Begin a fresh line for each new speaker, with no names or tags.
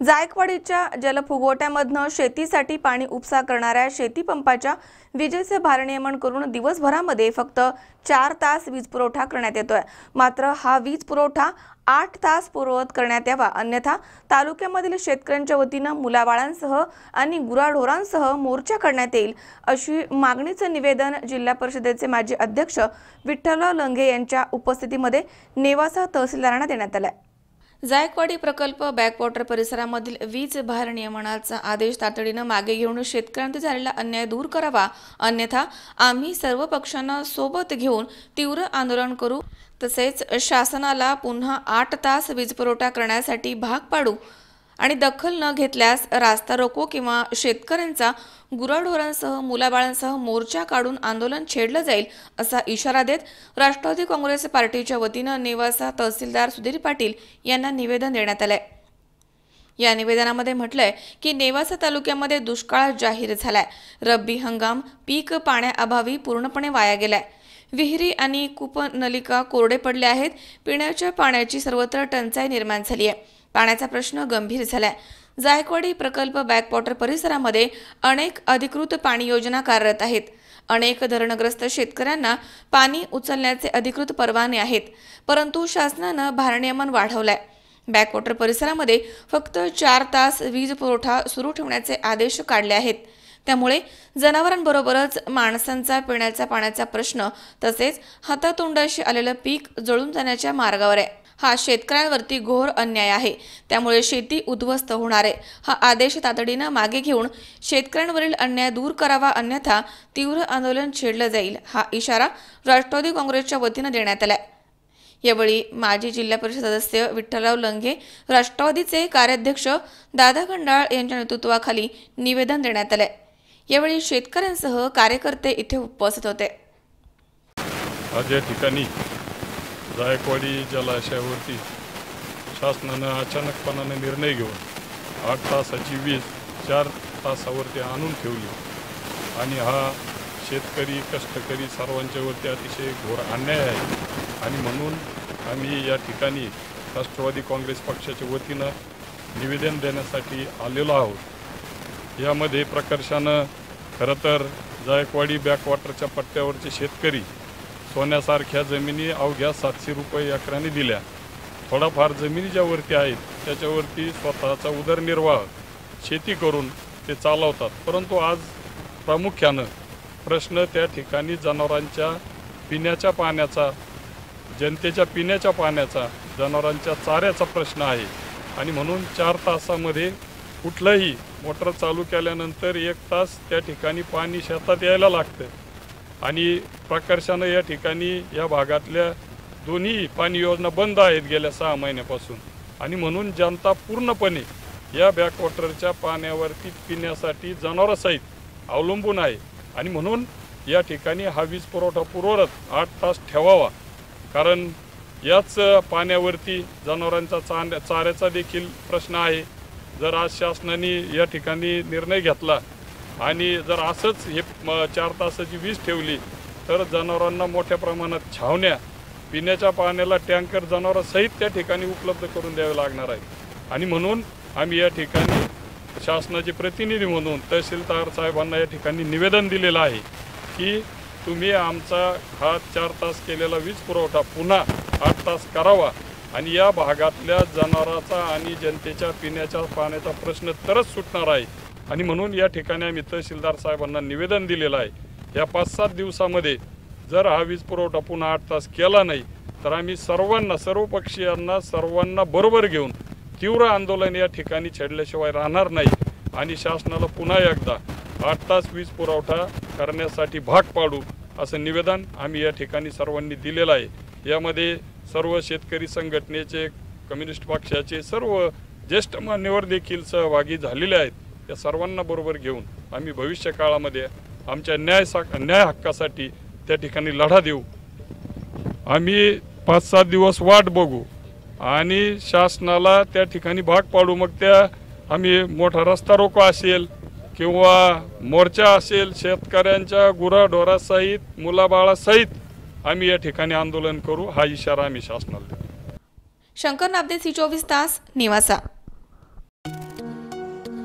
जायकवाडीच्या जलफुगवट्यामधनं शेतीसाठी पाणी उपसा करणाऱ्या शेतीपंपाच्या विजेचे भारनियमन करून दिवसभरामध्ये फक्त चार तास वीज पुरवठा करण्यात येतोय. मात्र हा वीज पुरवठा आठ तास पूर्ववत करण्यात यावा. अन्यथा तालुक्यामधील शेतकऱ्यांच्या वतीनं मुलाबाळांसह आणि गुराढोरांसह मोर्चा करण्यात येईल अशी मागणीचं निवेदन जिल्हा परिषदेचे माजी अध्यक्ष विठ्ठलराव लंघे यांच्या उपस्थितीमध्ये नेवासा तहसीलदारांना देण्यात आलाय. जायकवाडी प्रकल्प बॅकवॉटर परिसरामधील वीज भारनियमनाचा आदेश तातडीनं मागे घेऊन शेतकऱ्यांचे झालेला अन्याय दूर करावा. अन्यथा आम्ही सर्व पक्षांना सोबत घेऊन तीव्र आंदोलन करू. तसेच शासनाला पुन्हा आठ तास वीज पुरवठा करण्यासाठी भाग पाडू. आणि दखल न घेतल्यास रास्ता रोको किंवा शेतकऱ्यांचा गुराढोरांसह मुलाबाळांसह मोर्चा काढून आंदोलन छेडलं जाईल असा इशारा देत राष्ट्रवादी काँग्रेस पार्टीच्या वतीनं नेवासा तहसीलदार सुधीर पाटील यांना निवेदन देण्यात आलंय. या निवेदनामध्ये म्हटलंय की नेवासा तालुक्यामध्ये दुष्काळ जाहीर झालाय. रब्बी हंगाम पीक पाण्याअभावी पूर्णपणे वाया गेलाय. विहिरी आणि कूपनलिका कोरडे पडले आहेत. पिण्याच्या पाण्याची सर्वत्र टंचाई निर्माण झाली आहे पाण्याचा प्रश्न गंभीर झालाय. जायकवाडी प्रकल्प बॅकवॉटर परिसरामध्ये अनेक अधिकृत पाणी योजना कार्यरत आहेत. अनेक धरणग्रस्त शेतकऱ्यांना पाणी उचलण्याचे अधिकृत परवाने आहेत परंतु शासनानं भारनियमन वाढवलाय. बॅकवॉटर परिसरामध्ये फक्त चार तास वीज पुरवठा सुरू ठेवण्याचे आदेश काढले आहेत. त्यामुळे जनावरांबरोबरच माणसांचा पिण्याचा पाण्याचा प्रश्न तसेच हातातोंडाशी आलेलं पीक जळून जाण्याच्या मार्गावर आहे. हा शेतकऱ्यांवरती घोर अन्याय आहे. त्यामुळे शेती उद्ध्वस्त होणार आहे. हा आदेश तातडीनं मागे घेऊन शेतकऱ्यांवरील अन्याय दूर करावा अन्यथा तीव्र आंदोलन छेडलं जाईल हा इशारा राष्ट्रवादी काँग्रेसच्या वतीनं देण्यात आलाय. यावेळी माजी जिल्हा परिषद सदस्य विठ्ठलराव लंघे राष्ट्रवादीचे कार्याध्यक्ष दादा खंडाळ यांच्या नेतृत्वाखाली निवेदन देण्यात आलंय. यावेळी शेतकऱ्यांसह कार्यकर्ते इथे उपस्थित होते.
आज या ठिकाणी जायकवाडी जलाशयावरती शासनानं अचानकपणाने निर्णय घेऊन आठ तासाची वीज चार तासावरती आणून ठेवली. आणि हा शेतकरी कष्टकरी सर्वांच्यावरती अतिशय घोर अन्याय आहे. आणि म्हणून आम्ही या ठिकाणी राष्ट्रवादी काँग्रेस पक्षाच्या वतीनं निवेदन देण्यासाठी आलेलो आहोत. यामध्ये प्रकर्षानं खरं तर जायकवाडी बॅकवॉटरच्या पट्ट्यावरचे शेतकरी सोन्यासारख्या जमिनी अवघ्या सातशे रुपये अकराने दिल्या. थोडाफार जमिनी ज्या वरती आहेत त्याच्यावरती स्वतःचा उदरनिर्वाह शेती करून ते चालवतात. परंतु आज प्रामुख्यानं प्रश्न त्या ठिकाणी जनावरांच्या पिण्याच्या पाण्याचा जनतेच्या पिण्याच्या पाण्याचा जनावरांच्या चाऱ्याचा प्रश्न आहे. आणि म्हणून चार तासामध्ये कुठलंही मोटर चालू केल्यानंतर एक तास त्या ठिकाणी पाणी शेतात यायला लागतं. आणि प्रकर्षानं या ठिकाणी या भागातल्या दोन्ही पाणी योजना बंद आहेत गेल्या सहा महिन्यापासून. आणि म्हणून जनता पूर्णपणे या बॅकवॉटरच्या पाण्यावरती पिण्यासाठी जनावरांसहित अवलंबून आहे. आणि म्हणून या ठिकाणी हा वीज पुरवठा पूर्वरत आठ तास ठेवावा. कारण याच पाण्यावरती जनावरांचा चांद चाऱ्याचा देखील प्रश्न आहे. जर आज शासनाने या ठिकाणी निर्णय घेतला आणि जर असंच हे चार तासाची वीज ठेवली तर जनावरांना मोठ्या प्रमाणात छावण्या पिण्याच्या पाण्याला टँकर जनावरांसहित त्या ठिकाणी उपलब्ध करून द्यावे लागणार आहे आणि म्हणून आम्ही या ठिकाणी शासनाचे प्रतिनिधी म्हणून तहसीलदार साहेबांना या ठिकाणी निवेदन दिलेलं आहे की तुम्ही आमचा हा चार तास केलेला वीज पुरवठा पुन्हा आठ तास करावा. आणि या भागातल्या जनावराचा आणि जनतेच्या पिण्याच्या पाण्याचा प्रश्न तरच सुटणार आहे. आणि म्हणून या ठिकाणी आम्ही तहसीलदार साहेबांना निवेदन दिलेलं आहे. या पाच सात दिवसामध्ये जर हा वीज पुरवठा पुन्हा आठ तास केला नाही तर आम्ही सर्वांना सर्व पक्षीयांना सर्वांना बरोबर घेऊन तीव्र आंदोलन या ठिकाणी छेडल्याशिवाय राहणार नाही आणि शासनाला पुन्हा एकदा आठ तास वीज पुरवठा करण्यासाठी भाग पाडू असं निवेदन आम्ही या ठिकाणी सर्वांनी दिलेलं आहे. यामध्ये सर्व शेतकरी संघटनेचे कम्युनिस्ट पक्षाचे सर्व ज्येष्ठ मान्यवर देखील सहभागी झालेले आहेत. या सर्वांना बरोबर घेऊन आम्ही भविष्य काळामध्ये आमच्या न्याय सा न्याय हक्कासाठी त्या ठिकाणी लढा देऊ. आम्ही पाच सात दिवस वाट बघू आणि शासनाला त्या ठिकाणी भाग पाडू. मग त्या आम्ही मोठा रस्ता रोको असेल किंवा मोर्चा असेल शेतकऱ्यांच्या गुराढोरासहित मुलाबाळासहित आम्ही या ठिकाणी आंदोलन करू. हा इशारा आम्ही शासनाला देऊ.
शंकर नाबदे सी चोवीस तास निवासा.